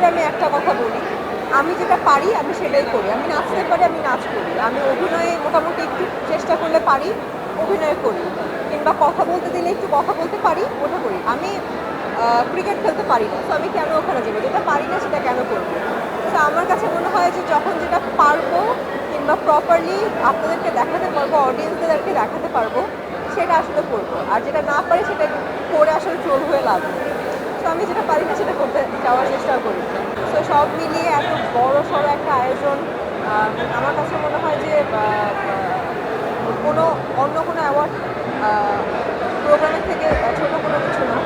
করে আমি একটা কথা বলি। আমি যেটা পারি, আমি সেটাই করি। আমি নাচতে পারি, আমি নাচ করি। আমি অভিনয়ে মোটামুটি একটু চেষ্টা করলে পারি, অভিনয় করি। কিংবা কথা বলতে দিলে একটু কথা বলতে পারি, ওটা করি। আমি ক্রিকেট খেলতে পারি না। তো আমি কেন ওখানে যাব? যেটা পারি না, সেটা কেন করব? তো আমার কাছে মনে হয় যে যখন যেটা পারব, কিংবা প্রপারলি আপনাদেরকে দেখাতে পারব অডিয়েন্সদেরকে দেখাতে পারব, সেটা আসলে করব। আর যেটা না পারি, সেটা করে আসলে ট্রোল হয়ে লাভ তো আমি যেটা পারি না সেটা করতে যাওয়ার চেষ্টা করি। তো সব মিলিয়ে এত বড় সড়ো একটা আয়োজন আমার কাছে মনে হয় যে কোনো অন্য কোনো অ্যাওয়ার্ড প্রোগ্রামের থেকে ছোট কোনো কিছু না।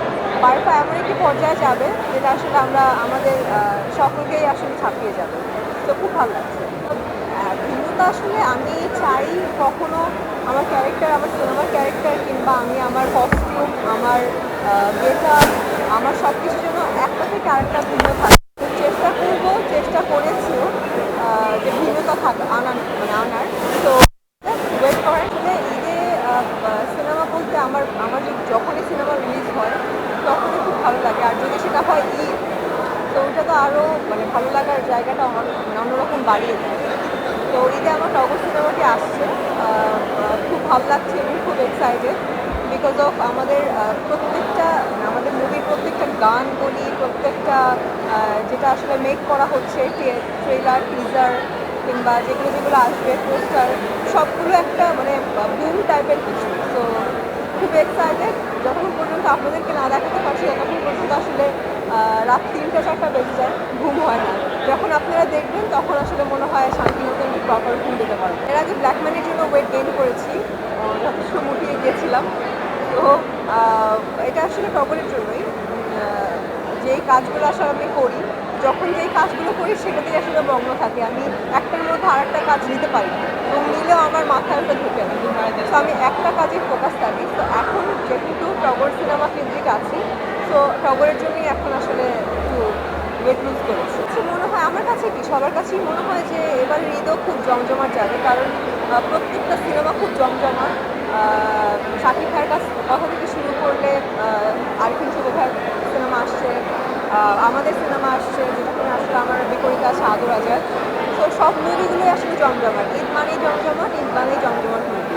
বারোটা এমন একটি পর্যায়ে যাবে যেটা আসলে আমরা, আমাদের সকলকেই আসলে ছাপিয়ে যাবে। তো খুব ভালো লাগছে। ভিন্নতা আসলে আমি চাই কখনো আমার ক্যারেক্টার আমার সিনেমার ক্যারেক্টার কিংবা আমি আমার কস্টিউম আমার গেটা আমার সব কিছু যেন একটা থেকে আরেকটা ভিন্ন থাকে। চেষ্টা করব, চেষ্টা করেছিও যে ভিন্নতা থাকা আনার মানে আনার। তো ওয়েট করা আসলে ঈদে সিনেমা বলতে আমার আমার যখনই সিনেমা রিলিজ হয়, তখনই খুব ভালো লাগে। আর যদি সেটা হয় ঈদ, তো ওটা তো আরও মানে ভালো লাগার জায়গাটা মানে অন্যরকম বাড়িয়ে দেয়। তো ঈদে আমার টগর সিনেমাটি আসছে খুব ভালো লাগছে এবং খুব এক্সাইটেড বিকজ অফ আমাদের প্রত্যেকটা, আমাদের মুভির প্রত্যেকটা গান বলি, প্রত্যেকটা যেটা আসলে মেক করা হচ্ছে ট্রেলার টিজার কিংবা যেগুলো যেগুলো আসবে পোস্টার সবগুলো একটা মানে বুম টাইপের কিছু। তো খুব এক্সাইটেড যখন পর্যন্ত আপনাদেরকে না দেখাতে পারছি, ততক্ষণ পর্যন্ত আসলে রাত তিনটা, চারটা বেজে যায়, ঘুম হয় না। যখন আপনারা দেখবেন, তখন আসলে মনে হয় শান্তি মতো প্রপার ঘুম দিতে পারব এর আগে ব্ল্যাক ম্যানের জন্য ওয়েট গেইন করেছি। যথেষ্ট মুটিয়ে গিয়েছিলাম। তো এটা আসলে টগরের জন্যই যেই কাজগুলো আসলে আমি করি যখন যেই কাজগুলো করি সেটাতেই আসলে মগ্ন থাকে। আমি একটার মধ্যে আরেকটা কাজ নিতে পারি এবং নিলেও আমার মাথায় ওটা ঢুকে না। তো আমি একটা কাজে ফোকাস থাকি। তো এখন যেহেতু টগর সিনেমা কেন্দ্রিক আছি তো টগরের জন্যই এখন আসলে একটু ওয়েট লুজ করেছি। মনে হয় আমার কাছে কি? সবার কাছেই মনে হয় যে এবার ঈদও খুব জমজমাট যাবে। কারণ প্রত্যেকটা সিনেমা খুব জমজমাট। আহ, শাকিব ভাইয়ের কাছ কথা থেকে শুরু করলে আরফিন শুভ ভাইয়ের সিনেমা আসছে আমাদের সিনেমা আসছে যেটা কিনা আসলে আমার বিপরীত আছে আদর আজাদ তো সব মুভিগুলোই আসলে জমজমাট ঈদ মানেই জমজমাট, ঈদ মানেই জমজমাট movie।